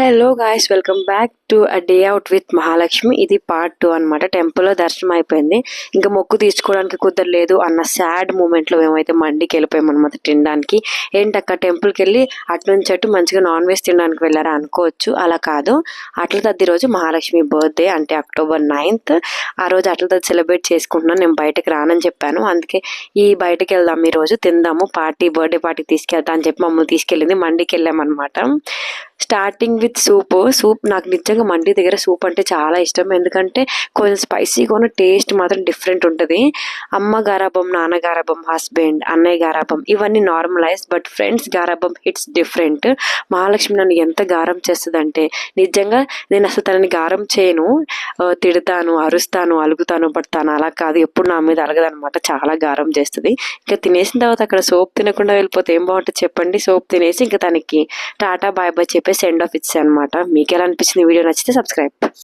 Hello guys welcome back to a day out with Mahalakshmi ఇది part two అనమాట టెంపుల్లో దర్శనం అయిపోయింది. ఇంకా మొక్కు తీర్చుకోవడానికి కుదరలేదు అన్న సాడ్ మూమెంట్లో మేమైతే మండికి వెళ్ళిపోయాం అనమాట తినడానికి. ఏంటక్క టెంపుల్కి వెళ్ళి అటు నుంచి అటు మంచిగా నాన్ వెజ్ తినడానికి వెళ్ళారా అనుకోవచ్చు. అలా కాదు. అట్ల తద్ది రోజు మహాలక్ష్మి బర్త్డే అంటే అక్టోబర్ నైన్త్ ఆ రోజు అట్ల తద్ది సెలబ్రేట్ చేసుకుంటున్నాను. నేను బయటకు రానని చెప్పాను. అందుకే ఈ బయటకు వెళ్దాం ఈ రోజు. తిందాము. పార్టీ బర్త్డే పార్టీ తీసుకెళ్తా అని చెప్పి మమ్మల్ని తీసుకెళ్ళింది. మండికి వెళ్ళామన్నమాట. Starting with soup. సూప్ నాకు నిజంగా మండి దగ్గర సూప్ అంటే చాలా ఇష్టం. ఎందుకంటే కొంచెం స్పైసీగా ఉన్న టేస్ట్ మాత్రం డిఫరెంట్ ఉంటుంది. అమ్మ గారాబం నాన్న గారాబం హస్బెండ్ అన్నయ్య గారాబం ఇవన్నీ నార్మలైజ్ బట్ ఫ్రెండ్స్ గారాబం హిట్స్ డిఫరెంట్. మహాలక్ష్మి నన్ను ఎంత గారం చేస్తుందంటే నిజంగా నేను అసలు తనని గారం చేయను. తిడతాను అరుస్తాను అలుగుతాను పడతాను అలా కాదు. ఎప్పుడు నా మీద అలగదనమాట చాలా గారం చేస్తుంది. ఇంకా తినేసిన తర్వాత అక్కడ సోప్ తినకుండా వెళ్ళిపోతే ఏం బాగుంటుంది చెప్పండి? సోప్ తినేసి ఇంకా తనకి టాటా బాయ్ బాయ్ చెప్పేసి ఎండ్ ఆఫ్ ఇట్స్ అనమాట మీకు ఎలా అనిపించింది వీడియో నచ్చితే సబ్స్క్రైబ్